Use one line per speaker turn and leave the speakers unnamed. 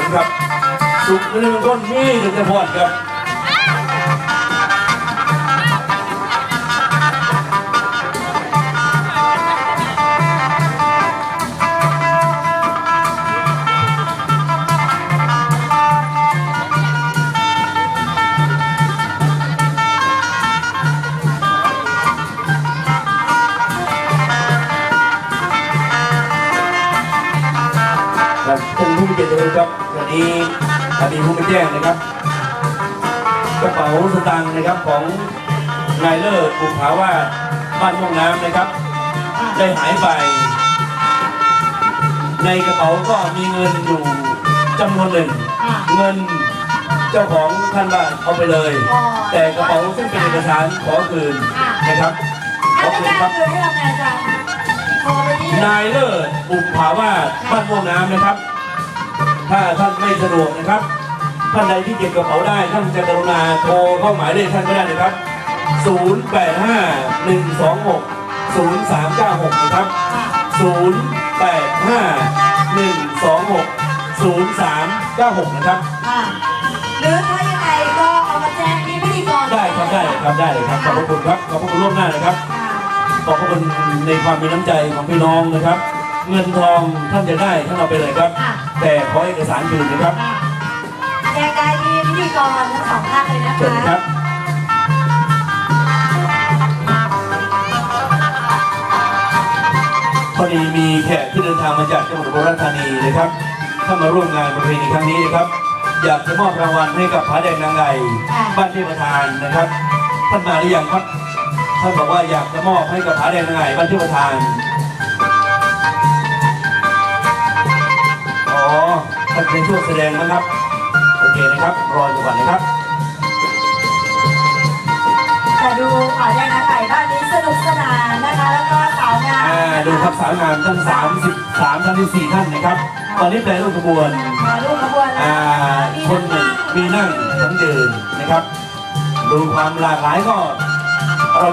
ลครับ สุขเรื่องต้นมีถึงจะพอดครับ ผู้มีเกียรตินะครับวันนี้คดีผู้ไม่แจ้งนะครับ กระเป๋าสตางค์นะครับของนายเลิศบุภาวาสบ้านม่วงน้ำนะครับ ได้หายไป ในกระเป๋าก็มีเงินอยู่จำนวนหนึ่ง
ค่ะ
เงินเจ้าของท่านว่าเอาไปเลย
อ๋อ
แต่กระเป๋าซึ่งเป็นเอกสารขอคืน
ค่ะ
นะครับขอ
ถ้า
คื
ไม่
น
ได้
ครับ
คือให้เราไงอาจารย์โทรไปที่
นายเลิศบุภาวาสบ้านม่วงน้ำนะครับ ถ้าท่านไม่สะดวกนะครับ ท่านใดที่เก็บกระเป๋าได้ท่านจะกรุณาโทรเข้าหมายเลขท่านก็ได้นะครับ 085 126 0396 นะครับ
ค่ะ
085 126 0396 นะครับ
ค่ะหรือถ้ายังไงก็เอามาแจ้งที่พิธีกร
ได้ครับได้เลยครับได้เลยครับขอบพระคุณครับขอบพระคุณล่วงหน้านะครับ
ค่ะ
ขอบพระคุณในความมีน้ำใจของพี่น้องนะครับ เงินทองท่านจะได้ท่านเอาไปเลยครับ
ค่ะ
แต่ขอเอกสารคืนนะครับ
ค่ะแจ้งได้ที่พิธีกรทั้งสองท่านเลยนะ
เชิญค
คะ
รับ พอดีมีแขกที่เดินทางมาจากจังหวัดอุบลราชธานีนะครับเข้ามาร่วมงานประเพณีครั้งนี้นะครับ อยากจะมอบรางวัลให้กับพระแดงนางไงบ้านเทพทานนะครับท่านมาหรือยังครับท่านบอกว่าอยากจะมอบให้กับพระแดงนางไงบ้านเทพทาน ท่านเป็นช่วงแสดงนะครับ โอเคนะครับ รออยู่ก่อนนะครับ
แต่ดูขอแจ้งนะไก่บ้านนี้สนุกสนานนะคะ แล้วก็สาวงาม
อ่าดูครับสาวงามท่าน33ท่านที่4ท่านนะครับ ตอนนี้แปลรูปขบวน
มาร่วมขบวนแล้
อ่าวคนหนึ่งมีนั่งทั้งยืนนะครับ ดูความหลากหลายก็เรา